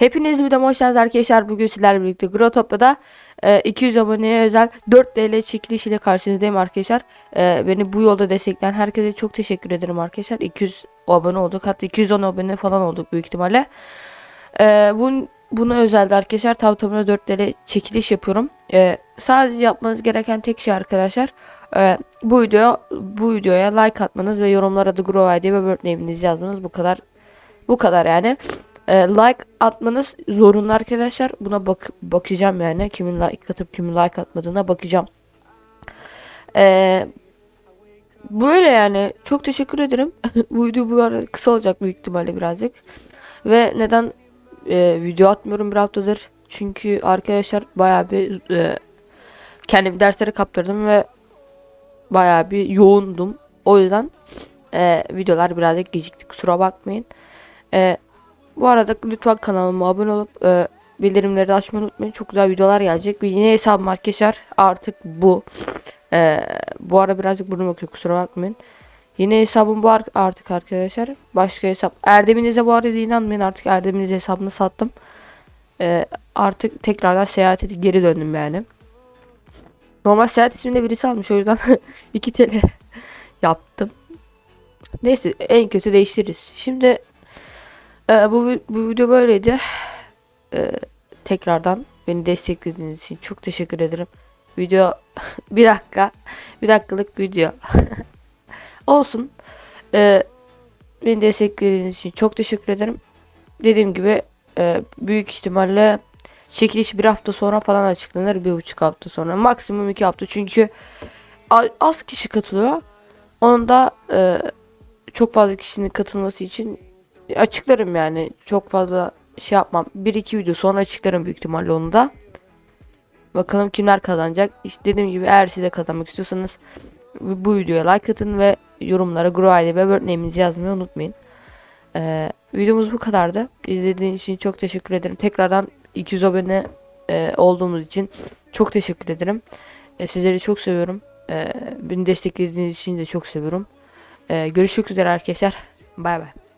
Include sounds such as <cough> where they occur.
Hepiniz videoma hoş geldiniz arkadaşlar. Bugün sizlerle birlikte Grotopya'da e, 200 aboneye özel 4 TL çekiliş ile karşınızdayım arkadaşlar. E, beni bu yolda destekleyen herkese çok teşekkür ederim arkadaşlar. 200 abone olduk. Hatta 210 abone falan olduk büyük ihtimalle. E, bun, buna özelde arkadaşlar tam tamına 4 TL çekiliş yapıyorum. E, sadece yapmanız gereken tek şey arkadaşlar. e, bu video bu videoya like atmanız ve yorumlara da Grow ID ve Bird name'inizi yazmanız bu kadar bu kadar yani. E, like atmanız zorunlu arkadaşlar. Buna bak bakacağım yani. Kimin like atıp kimin like atmadığına bakacağım. E, böyle yani. Çok teşekkür ederim. <laughs> bu video bu arada kısa olacak büyük ihtimalle birazcık. Ve neden e, video atmıyorum bir haftadır? Çünkü arkadaşlar bayağı bir e, kendimi derslere kaptırdım ve bayağı bir yoğundum. O yüzden e, videolar birazcık gecikti. Kusura bakmayın. E, bu arada lütfen kanalıma abone olup e, bildirimleri açmayı unutmayın. Çok güzel videolar gelecek. Yine hesabım arkadaşlar artık bu. E, bu ara birazcık burnum akıyor kusura bakmayın. Yine hesabım bu ar- artık arkadaşlar. Başka hesap. Erdem'inize bu arada inanmayın artık Erdem'iniz hesabını sattım. E, artık tekrardan seyahate geri döndüm yani. Normal seyahat isminde birisi almış o yüzden <laughs> 2 TL yaptım. Neyse en kötü değiştiririz. Şimdi ee, bu, bu video böyleydi. Ee, tekrardan beni desteklediğiniz için çok teşekkür ederim. Video <laughs> bir dakika. Bir dakikalık video. <laughs> Olsun. Ee, beni desteklediğiniz için çok teşekkür ederim. Dediğim gibi e, büyük ihtimalle çekiliş bir hafta sonra falan açıklanır. Bir buçuk hafta sonra. Maksimum iki hafta. Çünkü az kişi katılıyor. Onda e, çok fazla kişinin katılması için açıklarım yani. Çok fazla şey yapmam. 1-2 video sonra açıklarım büyük ihtimalle onu da. Bakalım kimler kazanacak. İşte dediğim gibi eğer siz de kazanmak istiyorsanız bu videoya like atın ve yorumlara Grow ID ve Bird name'inizi yazmayı unutmayın. Ee, videomuz bu kadardı. İzlediğiniz için çok teşekkür ederim. Tekrardan 200 abone e, olduğumuz için çok teşekkür ederim. E, sizleri çok seviyorum. E, beni desteklediğiniz için de çok seviyorum. E, görüşmek üzere arkadaşlar. Bay bay.